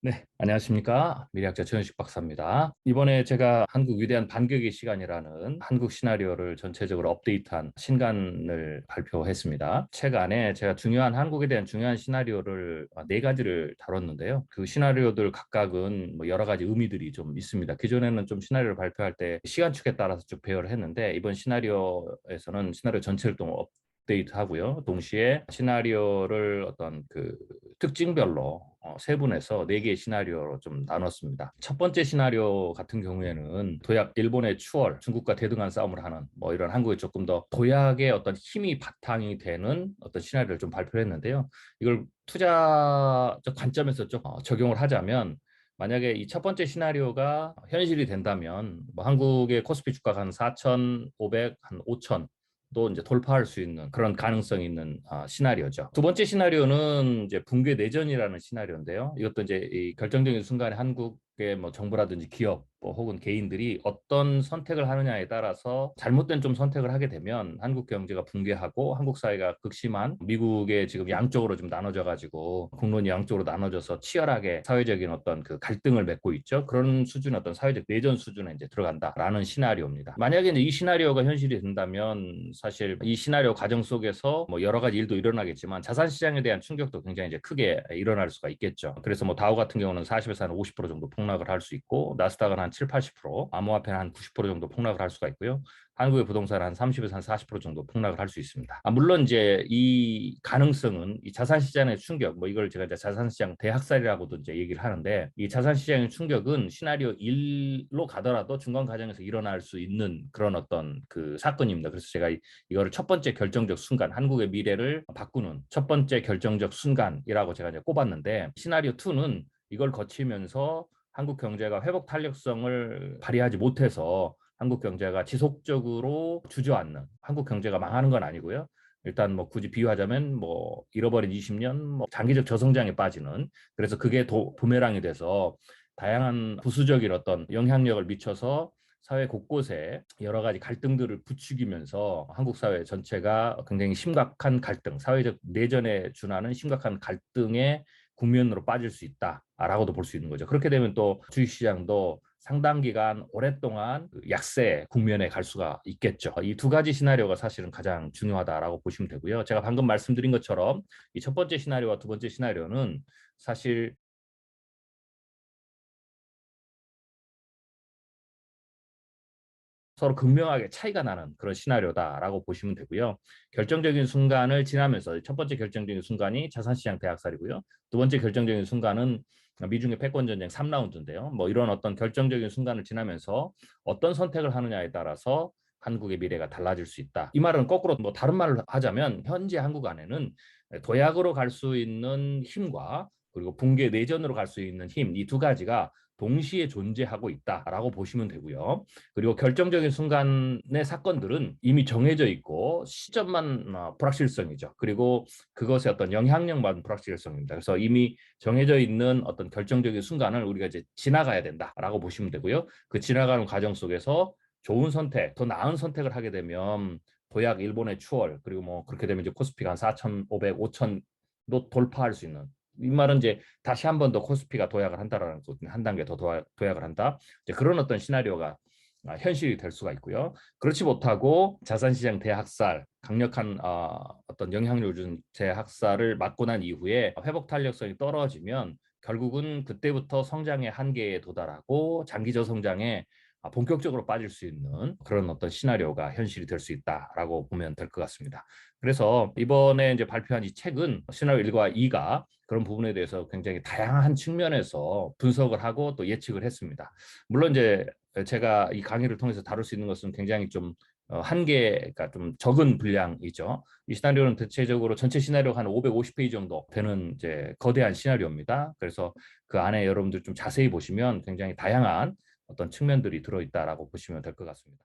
네, 안녕하십니까. 미래학자 최현식 박사입니다. 이번에 제가 한국 위대한 반격의 시간이라는 한국 시나리오를 전체적으로 업데이트한 신간을 발표했습니다. 책 안에 제가 중요한 한국에 대한 중요한 시나리오를 네 가지를 다뤘는데요. 그 시나리오들 각각은 뭐 여러 가지 의미들이 좀 있습니다. 기존에는 좀 시나리오를 발표할 때 시간축에 따라서 쭉 배열을 했는데 이번 시나리오에서는 시나리오 전체를 좀 업데이트 하고요. 동시에 시나리오를 어떤 그 특징별로 어, 세분해서 네 개의 시나리오로 좀 나눴습니다. 첫 번째 시나리오 같은 경우에는 도약 일본의 추월, 중국과 대등한 싸움을 하는 뭐 이런 한국에 조금 더 도약의 어떤 힘이 바탕이 되는 어떤 시나리오를 좀 발표했는데요. 이걸 투자적 관점에서 좀 어, 적용을 하자면 만약에 이 첫 번째 시나리오가 현실이 된다면 뭐 한국의 코스피 주가가 한 4,500, 한 5,000 도 이제 돌파할 수 있는 그런 가능성이 있는 아, 시나리오죠. 두 번째 시나리오는 이제 붕괴 내전이라는 시나리오인데요. 이것도 이제 이 결정적인 순간에 한국의 뭐 정부라든지 기업 뭐 혹은 개인들이 어떤 선택을 하느냐에 따라서 잘못된 좀 선택을 하게 되면 한국 경제가 붕괴하고 한국 사회가 극심한 미국의 지금 양쪽으로 좀 나눠져 가지고 국론이 양쪽으로 나눠져서 치열하게 사회적인 어떤 그 갈등을 맺고 있죠. 그런 수준의 어떤 사회적 내전 수준에 이제 들어간다라는 시나리오입니다. 만약에 이 시나리오가 현실이 된다면 사실 이 시나리오 과정 속에서 뭐 여러 가지 일도 일어나겠지만 자산 시장에 대한 충격도 굉장히 이제 크게 일어날 수가 있겠죠. 그래서 뭐 다우 같은 경우는 40에서 한 50% 정도 폭 락을 할 수 있고 나스닥은 한 7, 80%, 암호화폐는 한 90% 정도 폭락을 할 수가 있고요. 한국의 부동산은 한 30에서 한 40% 정도 폭락을 할 수 있습니다. 아, 물론 이제 이 가능성은 이 자산 시장의 충격, 뭐 이걸 제가 이제 자산 시장 대학살이라고도 이제 얘기를 하는데 이 자산 시장의 충격은 시나리오 1로 가더라도 중간 과정에서 일어날 수 있는 그런 어떤 그 사건입니다. 그래서 제가 이거를 첫 번째 결정적 순간, 한국의 미래를 바꾸는 첫 번째 결정적 순간이라고 제가 이제 꼽았는데 시나리오 2는 이걸 거치면서 한국 경제가 회복 탄력성을 발휘하지 못해서 한국 경제가 지속적으로 주저앉는 한국 경제가 망하는 건 아니고요. 일단 뭐 굳이 비유하자면 뭐 잃어버린 20년 뭐 장기적 저성장에 빠지는 그래서 그게 도, 부메랑이 돼서 다양한 부수적인 어떤 영향력을 미쳐서 사회 곳곳에 여러 가지 갈등들을 부추기면서 한국 사회 전체가 굉장히 심각한 갈등, 사회적 내전에 준하는 심각한 갈등의 국면으로 빠질 수 있다라고도 볼 수 있는 거죠. 그렇게 되면 또 주식시장도 상당 기간 오랫동안 그 약세 국면에 갈 수가 있겠죠. 이 두 가지 시나리오가 사실은 가장 중요하다라고 보시면 되고요. 제가 방금 말씀드린 것처럼 이 첫 번째 시나리오와 두 번째 시나리오는 사실 서로 극명하게 차이가 나는 그런 시나리오다라고 보시면 되고요. 결정적인 순간을 지나면서 첫 번째 결정적인 순간이 자산시장 대학살이고요. 두 번째 결정적인 순간은 미중의 패권 전쟁 3라운드인데요. 뭐 이런 어떤 결정적인 순간을 지나면서 어떤 선택을 하느냐에 따라서 한국의 미래가 달라질 수 있다. 이 말은 거꾸로 뭐 다른 말을 하자면 현재 한국 안에는 도약으로 갈 수 있는 힘과 그리고 붕괴 내전으로 갈 수 있는 힘 이 두 가지가 동시에 존재하고 있다라고 보시면 되고요. 그리고 결정적인 순간의 사건들은 이미 정해져 있고 시점만 어, 불확실성이죠. 그리고 그것의 어떤 영향력만 불확실성입니다. 그래서 이미 정해져 있는 어떤 결정적인 순간을 우리가 이제 지나가야 된다라고 보시면 되고요. 그 지나가는 과정 속에서 좋은 선택, 더 나은 선택을 하게 되면 도약 일본의 추월 그리고 뭐 그렇게 되면 이제 코스피가 한 4,500, 5,000도 돌파할 수 있는 이 말은 이제 다시 한 번 더 코스피가 도약을 한다라는. 한 단계 더 도약, 도약을 한다. 이제 그런 어떤 시나리오가 아, 현실이 될 수가 있고요. 그렇지 못하고 자산시장 대학살, 강력한 어, 어떤 영향력을 준 대학살을 맞고 난 이후에 회복 탄력성이 떨어지면 결국은 그때부터 성장의 한계에 도달하고 장기 저성장에 아, 본격적으로 빠질 수 있는 그런 어떤 시나리오가 현실이 될 수 있다라고 보면 될 것 같습니다. 그래서 이번에 이제 발표한 이 책은 시나리오 1과 2가 그런 부분에 대해서 굉장히 다양한 측면에서 분석을 하고 또 예측을 했습니다. 물론 이제 제가 이 강의를 통해서 다룰 수 있는 것은 굉장히 좀 어, 한계가 좀 적은 분량이죠. 이 시나리오는 대체적으로 전체 시나리오가 한 550페이지 정도 되는 이제 거대한 시나리오입니다. 그래서 그 안에 여러분들 좀 자세히 보시면 굉장히 다양한 어떤 측면들이 들어있다라고 보시면 될 것 같습니다.